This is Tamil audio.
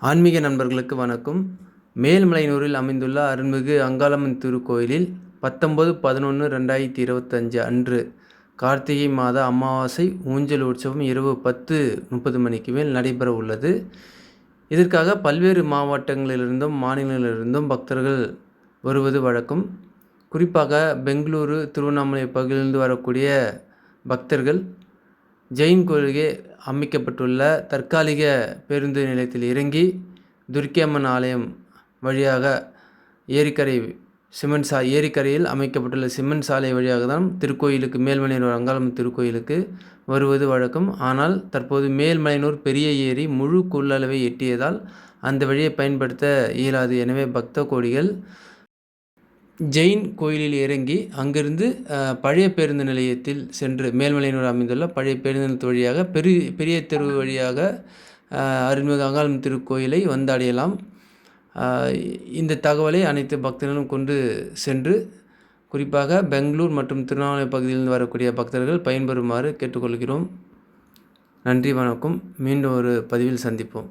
ஆன்மீக நண்பர்களுக்கு வணக்கம். மேல்மலையனூரில் அமைந்துள்ள அருள்மிகு அங்காளம்மன் திருக்கோயிலில் பத்தொம்பது பதினொன்று ரெண்டாயிரத்தி இருபத்தஞ்சு அன்று கார்த்திகை மாத அமாவாசை ஊஞ்சல் உற்சவம் இரவு பத்து முப்பது மணிக்கு மேல் நடைபெற உள்ளது. இதற்காக பல்வேறு மாவட்டங்களிலிருந்தும் மாநிலங்களிலிருந்தும் பக்தர்கள் வருவது வழக்கம். குறிப்பாக பெங்களூரு திருவண்ணாமலை பகுதியிலிருந்து வரக்கூடிய பக்தர்கள் ஜெயின் கோயிலுக்கே அமைக்கப்பட்டுள்ள தற்காலிக பேருந்து நிலையத்தில் இறங்கி துர்க்கியம்மன் ஆலயம் வழியாக ஏரிக்கரை சிமெண்ட் சா ஏரிக்கரையில் அமைக்கப்பட்டுள்ள சிமெண்ட் சாலை வழியாக தான் திருக்கோயிலுக்கு மேல்மலையனூர் அங்காளம்மன் திருக்கோயிலுக்கு வருவது வழக்கம். ஆனால் தற்போது மேல்மலையனூர் பெரிய ஏரி முழு கொள்ளளவை எட்டியதால் அந்த வழியை பயன்படுத்த இயலாது. எனவே பக்த கோடிகள் ஜெயின் கோயிலில் இறங்கி அங்கிருந்து பழைய பேருந்து நிலையத்தில் சென்று மேல்மலையனூர் அமைந்துள்ள பழைய பேருந்து நிலையத்து வழியாக பெரிய பெரிய தெரு வழியாக அருள்மிகு அங்காளம்மன் திருக்கோயிலை வந்தடையலாம். இந்த தகவலை அனைத்து பக்தர்களும் கொண்டு சென்று குறிப்பாக பெங்களூர் மற்றும் திருவண்ணாமலை பகுதியிலிருந்து வரக்கூடிய பக்தர்கள் பயன்பெறுமாறு கேட்டுக்கொள்கிறோம். நன்றி வணக்கம். மீண்டும் ஒரு பதிவில் சந்திப்போம்.